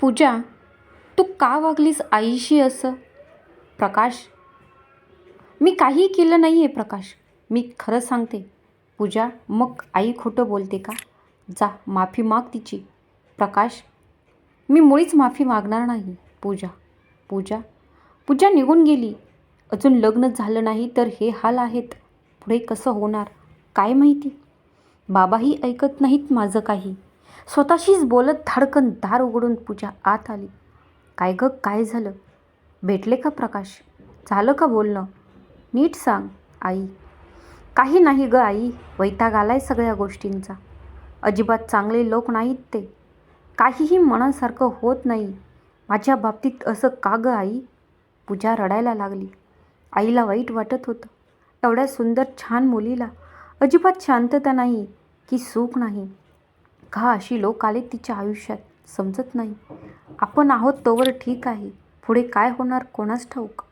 पूजा तू का वागलीस आईशी असं? प्रकाश मी काही केलं नाही आहे प्रकाश. मी खरं सांगते पूजा मग आई खोटं बोलते का? जा माफी माग तिची. प्रकाश मी मुळीच माफी मागणार नाही पूजा. पूजा पूजा निघून गेली. अजून लग्न झालं नाही तर हे हाल आहेत. पुढे कसं होणार? काय माहिती? बाबाही ऐकत नाहीत माझं काही. स्वतःशीच बोलत धाडकन दार उघडून पूजा आत आली. काय गं काय झालं? भेटले का प्रकाश? झालं का बोलणं? नीट सांग आई. काही नाही गं आई. वैताग आलाय सगळ्या गोष्टींचा. अजिबात चांगले लोक नाहीत ते. काहीही मनासारखं होत नाही. माझ्या बाबतीत असं का गं आई? पूजा रडायला लागली. आईला वाईट वाटत होतं. एवढ्या सुंदर छान मुलीला. अजिबात शांतता नाही की सुख नाही. का अशी लोक आले तिच्या आयुष्यात. समजत नाही. आपण आहोत तोवर ठीक आहे. पुढे काय होणार कोणास ठाऊक?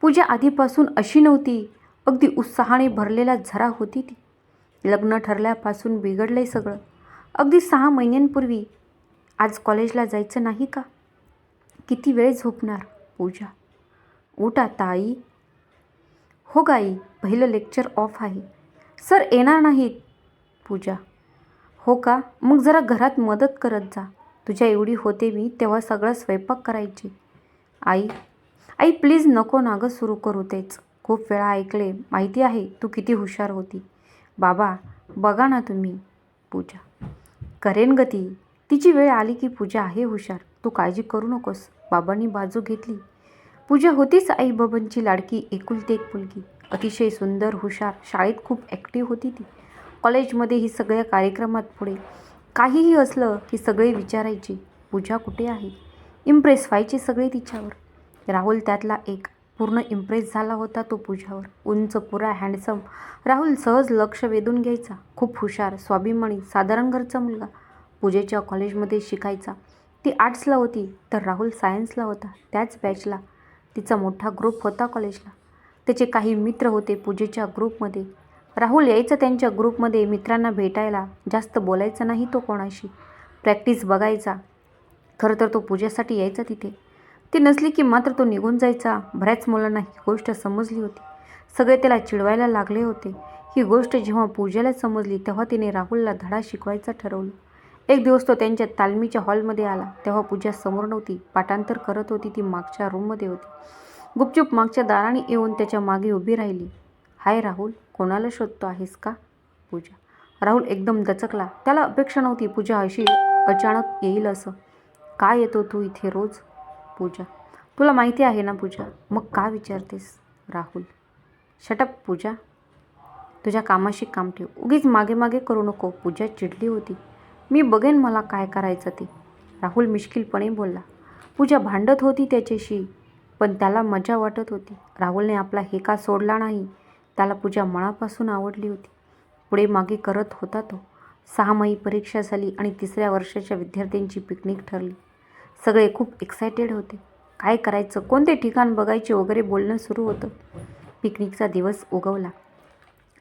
पूजा आधीपासून अशी नव्हती. अगदी उत्साहाने भरलेला झरा होती ती. लग्न ठरल्यापासून बिघडलंय सगळं. अगदी सहा महिन्यांपूर्वी. आज कॉलेजला जायचं नाही का? किती वेळ झोपणार पूजा? उठा ताई. हो गाई पहिलं लेक्चर ऑफ आहे. सर येणार नाहीत. पूजा हो का? मग जरा घरात मदत करत जा. तुझ्या एवढी होते मी तेव्हा सगळं स्वयंपाक करायची. आई आई प्लीज नको ना गं सुरू करू तेच. खूप वेळा ऐकले माहिती आहे तू किती हुशार होती. बाबा बघा ना तुम्ही पूजा. करेन ग ती. तिची वेळ आली की पूजा आहे हुशार. तू काळजी करू नकोस. बाबांनी बाजू घेतली. पूजा होतीच आई बाबांची लाडकी एकुलती एक मुलगी. अतिशय सुंदर हुशार. शाळेत खूप ॲक्टिव्ह होती ती. कॉलेजमध्ये ही सगळ्या कार्यक्रमात पुढे. काहीही असलं की सगळे विचारायचे पूजा कुठे आहे? इम्प्रेस व्हायचे सगळे तिच्यावर. राहुल त्यातला एक पूर्ण इम्प्रेस झाला होता तो पूजावर. उंच पुरा हँडसम राहुल सहज लक्ष वेधून घ्यायचा. खूप हुशार स्वाभिमानी साधारण घरचा मुलगा. पूजेच्या कॉलेजमध्ये शिकायचा. ती आर्ट्सला होती तर राहुल सायन्सला होता. त्याच बॅचला तिचा मोठा ग्रुप होता कॉलेजला. त्याचे काही मित्र होते पूजेच्या ग्रुपमध्ये राहुल यायचं त्यांच्या ग्रुपमध्ये मित्रांना भेटायला. जास्त बोलायचं नाही तो कोणाशी. प्रॅक्टिस बघायचा. खरं तर तो पूजेसाठी यायचा तिथे. ती नसली की मात्र तो निघून जायचा. बऱ्याच मुलांना ही गोष्ट समजली होती. सगळे त्याला चिडवायला लागले होते. ही गोष्ट जेव्हा पूजेला समजली तेव्हा तिने राहुलला धडा शिकवायचा ठरवलं. एक दिवस तो त्यांच्या तालमीच्या हॉलमध्ये आला. तेव्हा पूजा समोर नव्हती. पाठांतर करत होती ती मागच्या रूममध्ये होती. गुपचूप मागच्या दाराने येऊन त्याच्यामागे उभी राहिली. हाय राहुल. कोणाला शोधतो आहेस का? पूजा. राहुल एकदम दचकला. त्याला अपेक्षा नव्हती. पूजा अशी अचानक येईल असं. का येतो तू इथे रोज? पूजा. तुला माहिती आहे ना पूजा? मग का विचारतेस? राहुल. शटप पूजा. तुझ्या कामाशी काम ठेव. उगीच मागे मागे करू नको. पूजा चिडली होती. मी बघेन मला काय करायचं ते. राहुल मिश्किलपणे बोलला. पूजा भांडत होती त्याच्याशी पण त्याला मजा वाटत होती. राहुलने आपला हेका सोडला नाही. त्याला पूजा मनापासून आवडली होती. पुढे मागे करत होता तो. सहामाही परीक्षा झाली आणि तिसऱ्या वर्षाच्या विद्यार्थ्यांची पिकनिक ठरली. सगळे खूप एक्सायटेड होते. काय करायचं? कोणते ठिकाण बघायचे वगैरे बोलणं सुरू होतं. पिकनिकचा दिवस उगवला.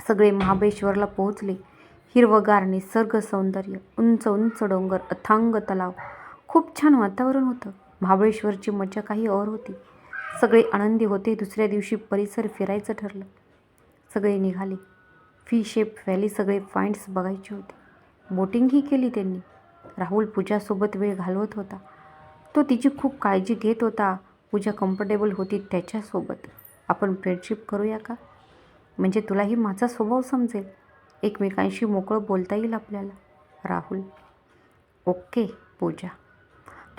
सगळे महाबळेश्वरला पोहोचले. हिरवगार निसर्ग सौंदर्य उंच उंच डोंगर अथांग तलाव. खूप छान वातावरण होतं. महाबळेश्वरची मजा काही और होती. सगळे आनंदी होते. दुसऱ्या दिवशी परिसर फिरायचं ठरलं. सगळे निघाले. फी शेप व्हॅली सगळे पॉईंट्स बघायचे होते. बोटिंगही केली त्यांनी. राहुल पूजासोबत वेळ घालवत होता. तो तिची खूप काळजी घेत होता. पूजा कम्फर्टेबल होती त्याच्यासोबत. आपण फ्रेंडशिप करूया का? म्हणजे तुलाही माझा स्वभाव समजेल. एकमेकांशी मोकळं बोलता येईल आपल्याला. राहुल ओके पूजा.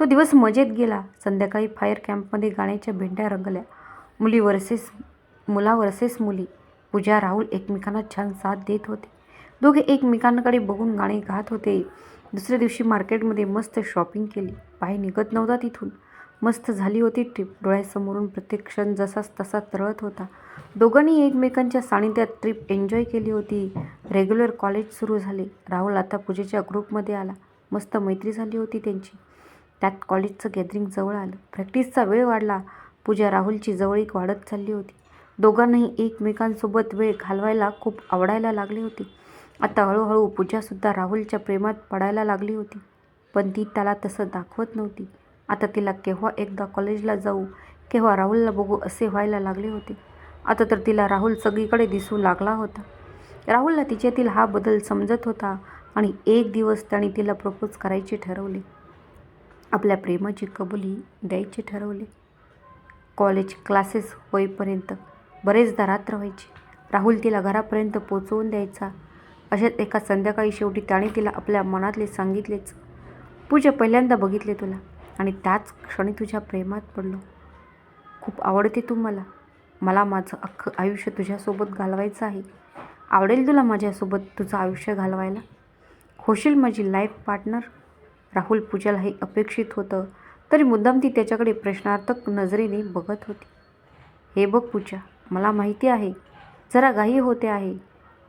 तो दिवस मजेत गेला. संध्याकाळी फायर कॅम्पमध्ये गाण्याच्या भेंड्या रंगल्या. मुली वर्सेस मुला वर्सेस मुली. पूजा राहुल एकमेकांना छान साथ देत होते. दोघे एकमेकांकडे बघून गाणे गात होते. दुसऱ्या दिवशी मार्केटमध्ये मस्त शॉपिंग केली. पाय निघत नव्हता तिथून. मस्त झाली होती ट्रिप. डोळ्यासमोरून प्रत्येक क्षण जसाच तसा तळत होता. दोघांनी एकमेकांच्या सानिध्यात ट्रिप एन्जॉय केली होती. रेग्युलर कॉलेज सुरू झाले. राहुल आता पूजेच्या ग्रुपमध्ये आला. मस्त मैत्री झाली होती त्यांची. त्यात कॉलेजचं गॅदरिंग जवळ आलं. प्रॅक्टिसचा वेळ वाढला. पूजा राहुलची जवळीक वाढत चालली होती. दोघांनाही एकमेकांसोबत वेळ घालवायला खूप आवडायला लागली होती. आता हळूहळू पूजासुद्धा राहुलच्या प्रेमात पडायला लागली होती. पण ती त्याला तसं दाखवत नव्हती. आता तिला केव्हा एकदा कॉलेजला जाऊ केव्हा राहुलला बघू असे व्हायला लागले होते. आता तर तिला राहुल सगळीकडे दिसू लागला होता. राहुलला तिच्यातील हा बदल समजत होता आणि एक दिवस त्याने तिला प्रपोज करायचे ठरवले. आपल्या प्रेमाची कबुली द्यायचे ठरवले. कॉलेज क्लासेस होईपर्यंत बरेचदा रात्र व्हायची. राहुल तिला घरापर्यंत पोचवून द्यायचा. अशात एका संध्याकाळी शेवटी त्याने तिला आपल्या मनातले सांगितलेच. पूजा पहिल्यांदा बघितले तुला आणि त्याच क्षणी तुझ्या प्रेमात पडलो. खूप आवडते तू मला. मला माझं अख्खं आयुष्य तुझ्यासोबत घालवायचं आहे. आवडेल तुला माझ्यासोबत तुझं आयुष्य घालवायला? होशील माझी लाईफ पार्टनर राहुल पूजाला हे अपेक्षित होतं तरी मुद्दाम ती त्याच्याकडे प्रश्नार्थक नजरेने बघत होती. हे बघ पूजा. मला माहिती आहे. जरा घाई होते आहे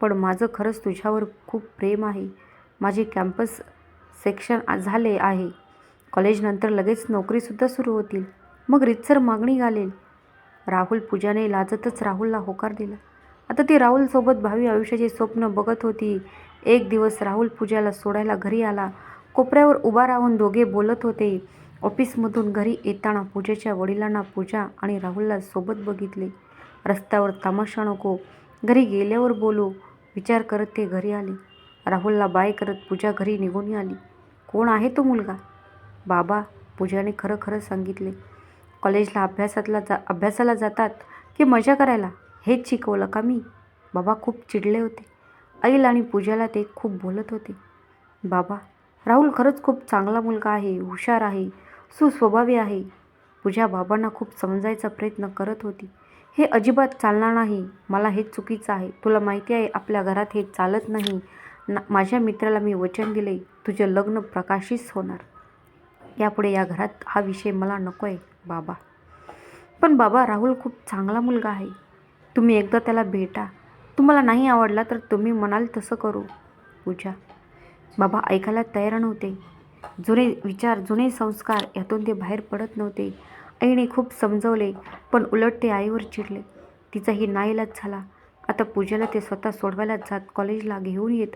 पण माझं खरंच तुझ्यावर खूप प्रेम आहे. माझे कॅम्पस सेक्शन झाले आहे. कॉलेजनंतर लगेच नोकरीसुद्धा सुरू होतील. मग रितसर मागणी घालेल. राहुल पूजाने लाजतच राहुलला होकार दिला. आता ती राहुलसोबत भावी आयुष्याचे स्वप्न बघत होती. एक दिवस राहुल पूजाला सोडायला घरी आला. कोपऱ्यावर उभा राहून दोघे बोलत होते. ऑफिसमधून घरी येताना पूजेच्या वडिलांना पूजा आणि राहुलला सोबत बघितले. रस्त्यावर तमाशा नको. घरी गेल्यावर बोलू. विचार करत ते घरी आले. राहुलला बाय करत पूजा घरी निघून आली. कोण आहे तो मुलगा? बाबा पूजाने खरं खरं सांगितले. कॉलेजला अभ्यासातला जा अभ्यासाला जातात की मजा करायला? हेच शिकवलं का मी? बाबा खूप चिडले होते. आईल आणि पूजाला ते खूप बोलत होते. बाबा राहुल खरंच खूप चांगला मुलगा आहे हुशार आहे सुस्वभावी आहे. पूजा बाबांना खूप समजायचा प्रयत्न करत होती. हे अजिबात चालणार नाही. मला हे चुकीचं आहे. तुला माहिती आहे आपल्या घरात हे चालत नाही. ना माझ्या मित्राला मी वचन दिले तुझं लग्न प्रकाशित होणार. यापुढे या घरात हा विषय मला नको आहे बाबा. पण बाबा राहुल खूप चांगला मुलगा आहे. तुम्ही एकदा त्याला भेटा. तुम्हाला नाही आवडला तर तुम्ही म्हणाल तसं करू पूजा. बाबा ऐकायला तयार नव्हते. जुने विचार जुने संस्कार यातून ते बाहेर पडत नव्हते. आईने खूप समजवले पण उलट ते आईवर चिडले. तिचाही नाईलाज झाला. आता पूजेला ते स्वतः सोडवायला जात कॉलेजला घेऊन येत.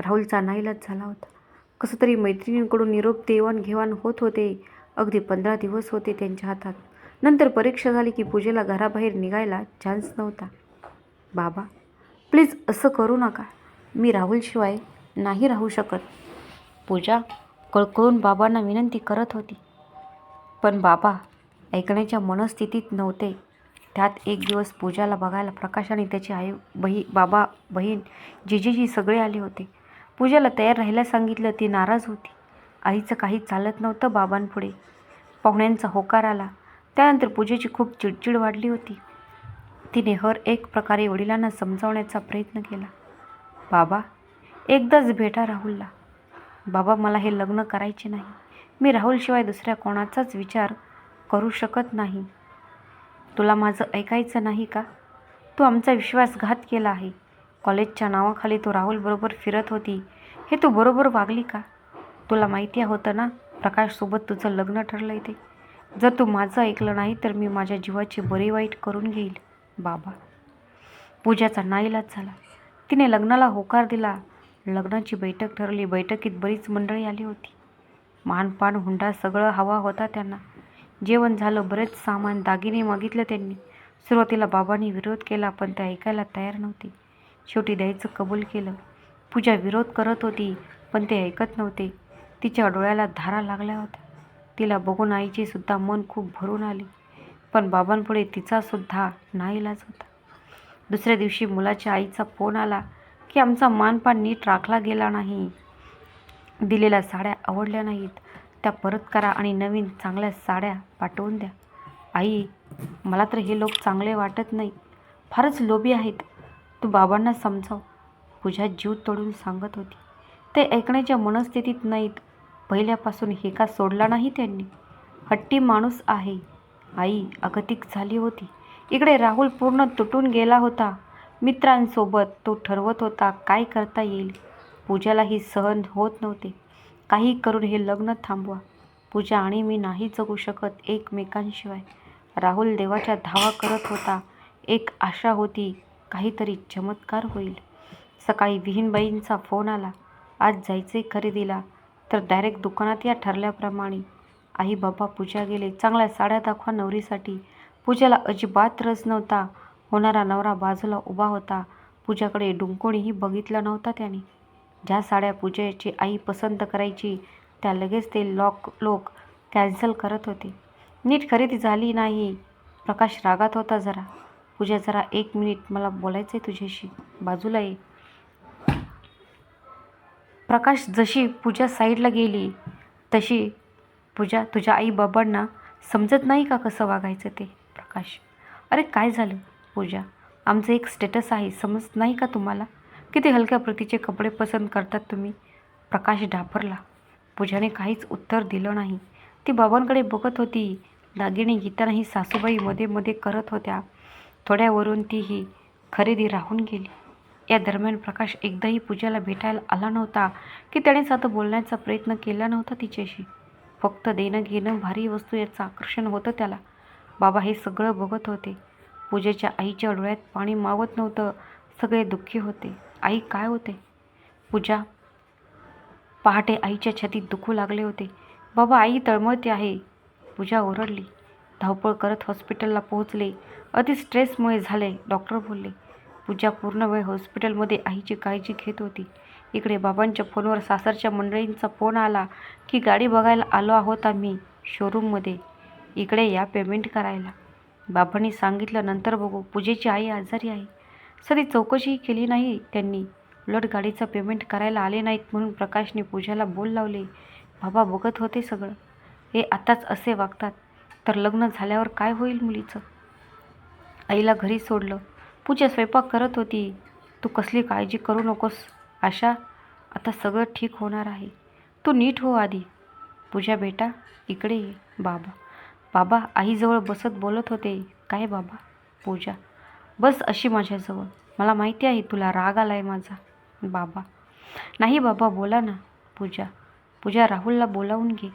राहुलचा नाईलाज झाला होता. कसं तरी मैत्रिणींकडून निरोप देवाणघेवाण होत होते. अगदी पंधरा दिवस होते त्यांच्या हातात. नंतर परीक्षा झाली की पूजेला घराबाहेर निघायला चान्स नव्हता. बाबा प्लीज असं करू नका. मी राहुलशिवाय नाही राहू शकत. पूजा कळकळून बाबांना विनंती करत होती. पण बाबा ऐकण्याच्या मनस्थितीत नव्हते. त्यात एक दिवस पूजाला बघायला प्रकाश आणि त्याची आई बही बाबा बहीण जिजेजी सगळे आले होते. पूजाला तयार राहायला सांगितलं ती नाराज होती. आईचं काही चालत नव्हतं बाबांपुढे. पाहुण्यांचा होकार आला. त्यानंतर पूजेची खूप चिडचिड वाढली होती. तिने हर एक प्रकारे वडिलांना समजावण्याचा प्रयत्न केला. बाबा एकदाच भेटा राहुलला. बाबा मला हे लग्न करायचे नाही. मी राहुलशिवाय दुसऱ्या कोणाचाच विचार करू शकत नाही. तुला माझं ऐकायचं नाही का? तू आमचा विश्वासघात केला आहे. कॉलेजच्या नावाखाली तू राहुलबरोबर फिरत होती. हे तू बरोबर वागली का? तुला माहिती होतं ना प्रकाशसोबत तुझं लग्न ठरलं आहे ते. जर तू माझं ऐकलं नाही तर मी माझ्या जीवाची बरी वाईट करून घेईल बाबा. पूजाचा नाईलाज झाला. तिने लग्नाला होकार दिला. लग्नाची बैठक ठरली. बैठकीत बरीच मंडळी आली होती. मानपान हुंडा सगळं हवा होता त्यांना. जेवण झालं बरेच सामान दागिने मागितलं त्यांनी. सुरुवातीला बाबांनी विरोध केला पण ते ऐकायला तयार नव्हते. शेवटी द्यायचं कबूल केलं. पूजा विरोध करत होती पण ते ऐकत नव्हते. तिच्या डोळ्याला धारा लागल्या होत्या. तिला बघून आईचे सुद्धा मन खूप भरून आले. पण बाबांपुढे तिचासुद्धा नाईलाज होता. दुसऱ्या दिवशी मुलाच्या आईचा फोन आला की आमचा मानपान नीट राखला गेला नाही. दिलेल्या साड्या आवडल्या नाहीत. त्या परत करा आणि नवीन चांगल्या साड्या पाठवून द्या. आई मला तर हे लोक चांगले वाटत नाही. फारच लोभी आहेत. तू बाबांना समजाव. पूजा जीव तोडून सांगत होती. ते ऐकण्याच्या मनस्थितीत नाहीत. पहिल्यापासून हे का सोडला नाही त्यांनी? हट्टी माणूस आहे. आई अगतिक झाली होती. इकडे राहुल पूर्ण तुटून गेला होता. मित्रांसोबत तो ठरवत होता काय करता येईल. पूजालाही सहन होत नव्हते. काही करून हे लग्न थांबवा. पूजा आणि मी नाही जगू शकत एकमेकांशिवाय. राहुल देवाच्या धावा करत होता. एक आशा होती काहीतरी चमत्कार होईल. सकाळी विहीनबाईंचा फोन आला. आज जायचे खरेदीला. तर डायरेक्ट दुकानात या ठरल्याप्रमाणे. आई बाबा पूजा गेले. चांगल्या साड्या दाखवा नवरीसाठी. पूजाला अजिबात रस नव्हता. होणारा नवरा बाजूला उभा होता. पूजाकडे डुंकोणीही बघितला नव्हता त्याने. ज्या साड्या पूजेची आई पसंत करायची त्या लगेच ते लॉक लोक कॅन्सल करत होते. नीट खरेदी झाली नाही. प्रकाश रागात होता जरा. पूजा जरा एक मिनिट मला बोलायचं आहे तुझ्याशी. बाजूला ये. प्रकाश जशी पूजा साईडला गेली तशी पूजा तुझ्या आई बाबांना समजत नाही का कसं वागायचं ते? प्रकाश अरे काय झालं पूजा? आमचं एक स्टेटस आहे समजत नाही का तुम्हाला? किती हलक्या प्रतीचे कपडे पसंत करतात तुम्ही? प्रकाश डाफरला पूजाने काहीच उत्तर दिलं नाही. ती बाबांकडे बघत होती. दागिने घेतानाही सासूबाई मध्ये मध्ये करत होत्या. थोड्यावरून ती ही खरेदी राहून गेली. या दरम्यान प्रकाश एकदाही पूजाला भेटायला आला नव्हता की त्याने साधं बोलण्याचा प्रयत्न केला नव्हता तिच्याशी. फक्त देणं घेणं भारी वस्तू याचं आकर्षण होतं त्याला. बाबा हे सगळं बघत होते. पूजेच्या आईच्या डोळ्यात पाणी मावत नव्हतं. सगळे दुःखी होते. आई काय होते? पूजा पहाटे आईच्या छातीत दुखू लागले होते. बाबा आई तळमळते आहे. पूजा ओरडली. धावपळ करत हॉस्पिटलला पोहोचले. अति स्ट्रेसमुळे झाले डॉक्टर बोलले. पूजा पूर्ण वेळ हॉस्पिटलमध्ये आईची काळजी घेत होती. इकडे बाबांच्या फोनवर सासरच्या मंडळींचा फोन आला की गाडी बघायला आलो आहोत आम्ही शोरूममध्ये इकडे या पेमेंट करायला. बाबांनी सांगितलं नंतर बघू. पूजेची आई आजारी आहे. सधी चौकशीही केली नाही त्यांनी. उलट गाडीचं पेमेंट करायला आले नाहीत म्हणून प्रकाशने पूजाला बोल लावले बाबा बघत होते सगळं. हे आताच असे वागतात. तर लग्न झाल्यावर काय होईल मुलीचं? आईला घरी सोडलं. पूजा स्वयंपाक करत होती. तू कसली काळजी करू नकोस आशा. आता सगळं ठीक होणार आहे. तू नीट हो आधी. पूजा बेटा इकडे ये बाबा. बाबा आईजवळ बसत बोलत होते. काय बाबा? पूजा. बस अशी माझ्याजवळ. मला माहिती आहे तुला राग आला आहे माझा. बाबा. नाही बाबा बोला ना. पूजा. पूजा राहुलला बोलावून घे.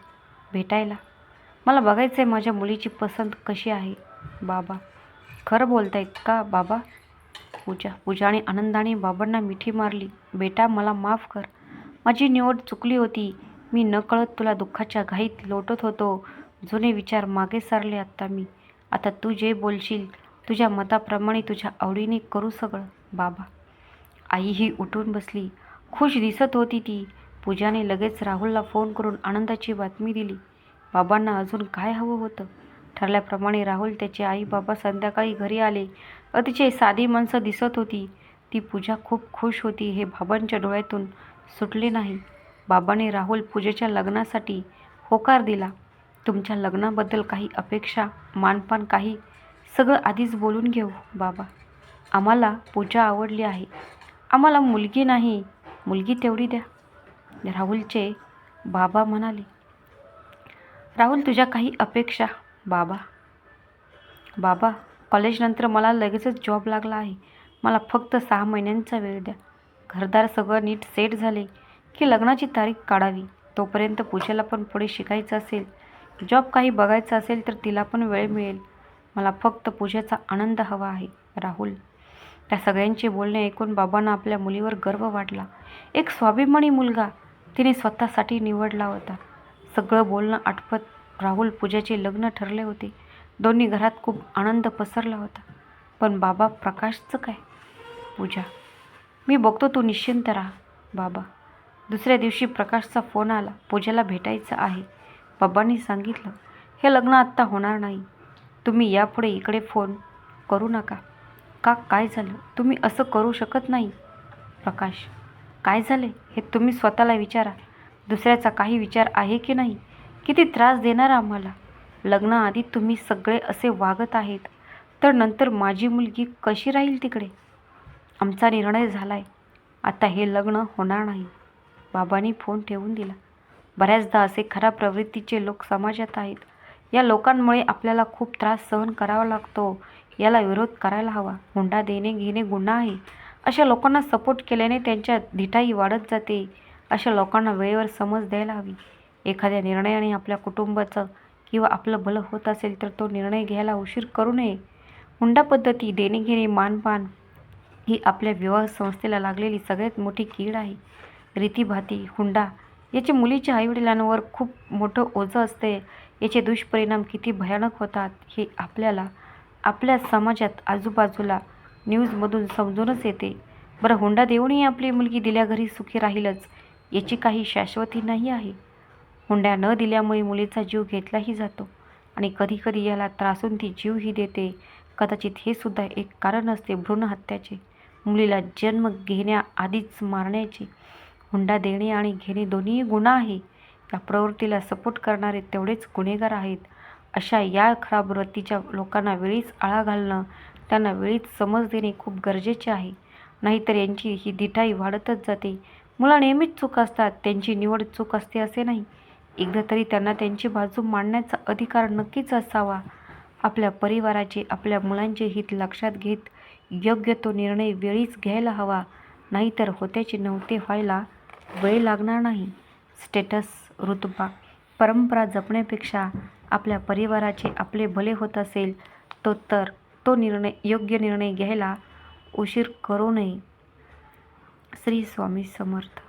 भेटायला. मला बघायचं आहे माझ्या मुलीची पसंत कशी आहे. बाबा. खरं बोलतायत का बाबा? पूजा. पूजाने आनंदाने बाबांना मिठी मारली. बेटा मला माफ कर. माझी निवड चुकली होती. मी नकळत तुला दुःखाच्या घाईत लोटत होतो. जुने विचार मागे सारले आत्ता मी. आता तू जे बोलशील तुझ्या मताप्रमाणे तुझ्या आवडीने करू सगळं बाबा. आई ही उठून बसली. खुश दिसत होती ती. पूजाने लगेच राहुलला फोन करून आनंदाची बातमी दिली. बाबांना अजून काय हवं होतं? ठरल्याप्रमाणे राहुल त्याचे आई बाबा संध्याकाळी घरी आले. अतिशय साधी माणसं दिसत होती. ती पूजा खूप खुश होती. हे बाबांच्या डोळ्यातून सुटले नाही. बाबाने राहुल पूजेच्या लग्नासाठी होकार दिला. तुमच्या लग्नाबद्दल काही अपेक्षा मानपान काही सगळं आधीच बोलून घेऊ बाबा. आम्हाला पूजा आवडली आहे. आम्हाला मुलगी नाही. मुलगी तेवढी द्या. राहुलचे बाबा म्हणाले राहुल तुझ्या काही अपेक्षा बाबा. बाबा कॉलेजनंतर मला लगेचच जॉब लागला आहे. मला फक्त सहा महिन्यांचा वेळ द्या. घरदार सगळं नीट सेट झाले की लग्नाची तारीख काढावी. तोपर्यंत पूजेला पण पुढे शिकायचं असेल. जॉब काही बघायचा असेल तर तिला पण वेळ मिळेल. मला फक्त पूजेचा आनंद हवा आहे राहुल. त्या सगळ्यांचे बोलणे ऐकून बाबांना आपल्या मुलीवर गर्व वाटला. एक स्वाभिमानी मुलगा तिने स्वतःसाठी निवडला होता. सगळं बोलणं आटपत राहुल पूजाचे लग्न ठरले होते. दोन्ही घरात खूप आनंद पसरला होता. पण बाबा प्रकाशचं काय? पूजा मी बघतो तू निश्चिंत राहा बाबा. दुसऱ्या दिवशी प्रकाशचा फोन आला. पूजेला भेटायचं आहे. बाबांनी सांगितलं हे लग्न आत्ता होणार नाही. तुम्ही यापुढे इकडे फोन करू नका. का? काय झालं? तुम्ही असं करू शकत नाही. प्रकाश काय झाले? हे तुम्ही स्वतःला विचारा. दुसऱ्याचा काही विचार आहे की नाही? किती त्रास देणार आम्हाला? लग्नाआधी तुम्ही सगळे असे वागत आहेत. तर नंतर माझी मुलगी कशी राहील तिकडे? आमचा निर्णय झाला आहे आता हे लग्न होणार नाही. बाबांनी फोन ठेवून दिला. बऱ्याचदा असे खराब प्रवृत्तीचे लोक समाजात आहेत. या लोकांमुळे आपल्याला खूप त्रास सहन करावा लागतो. याला विरोध करायला हवा. हुंडा देणे घेणे गुन्हा आहे. अशा लोकांना सपोर्ट केल्याने त्यांच्या धिटाई वाढत जाते. अशा लोकांना वेळेवर समज द्यायला हवी. एखाद्या निर्णयाने आपल्या कुटुंबाचं किंवा आपलं भलं होत असेल तर तो निर्णय घ्यायला उशीर करू नये. हुंडा पद्धती देणे घेणे मानपान ही आपल्या विवाह संस्थेला लागलेली सगळ्यात मोठी कीड आहे. रीतीभाती हुंडा याचे मुलीच्या आईवडिलांवर खूप मोठं ओझं असते. याचे दुष्परिणाम किती भयानक होतात हे आपल्याला आपल्या समाजात आजूबाजूला न्यूजमधून समजूनच येते. बरं हुंडा देऊनही आपली मुलगी दिल्या घरी सुखी राहीलच याची काही शाश्वती नाही आहे. हुंड्या न दिल्यामुळे मुलीचा जीव घेतलाही जातो आणि कधीकधी याला त्रासून ती जीवही देते. कदाचित हे सुद्धा एक कारण असते भ्रूण हत्याचे. मुलीला जन्म घेण्याआधीच मारण्याचे. हुंडा देणे आणि घेणे दोन्ही गुन्हा आहे. या प्रवृत्तीला सपोर्ट करणारे तेवढेच गुन्हेगार आहेत. अशा या खराब वृत्तीच्या लोकांना वेळीच आळा घालणं त्यांना वेळीच समज देणे खूप गरजेचे आहे. नाहीतर यांची ही दिठाई वाढतच जाते. मुलं नेहमीच चूक असतात त्यांची निवड चूक असते असे नाही. एकदा तरी त्यांना त्यांची बाजू मांडण्याचा अधिकार नक्कीच असावा. आपल्या परिवाराचे आपल्या मुलांचे हित लक्षात घेत योग्य तो निर्णय वेळीच घ्यायला हवा. नाहीतर होत्याचे नव्हते व्हायला वेळ लागणार नाही. स्टेटस रुतबा परंपरा जपण्यापेक्षा आपल्या परिवाराचे आपले भले होत असेल तो तर तो निर्णय योग्य निर्णय घ्यायला उशीर करू नये. श्री स्वामी समर्थ.